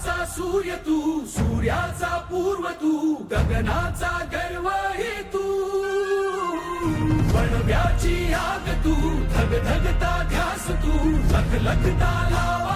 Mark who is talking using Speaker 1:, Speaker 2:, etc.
Speaker 1: उदयाचा सूर्य तू सूर्याचा पूर्व तू गगनाचा गर्व हे तू. बनव्याची आग तू धग धगता ध्यास तू लख लखता लावा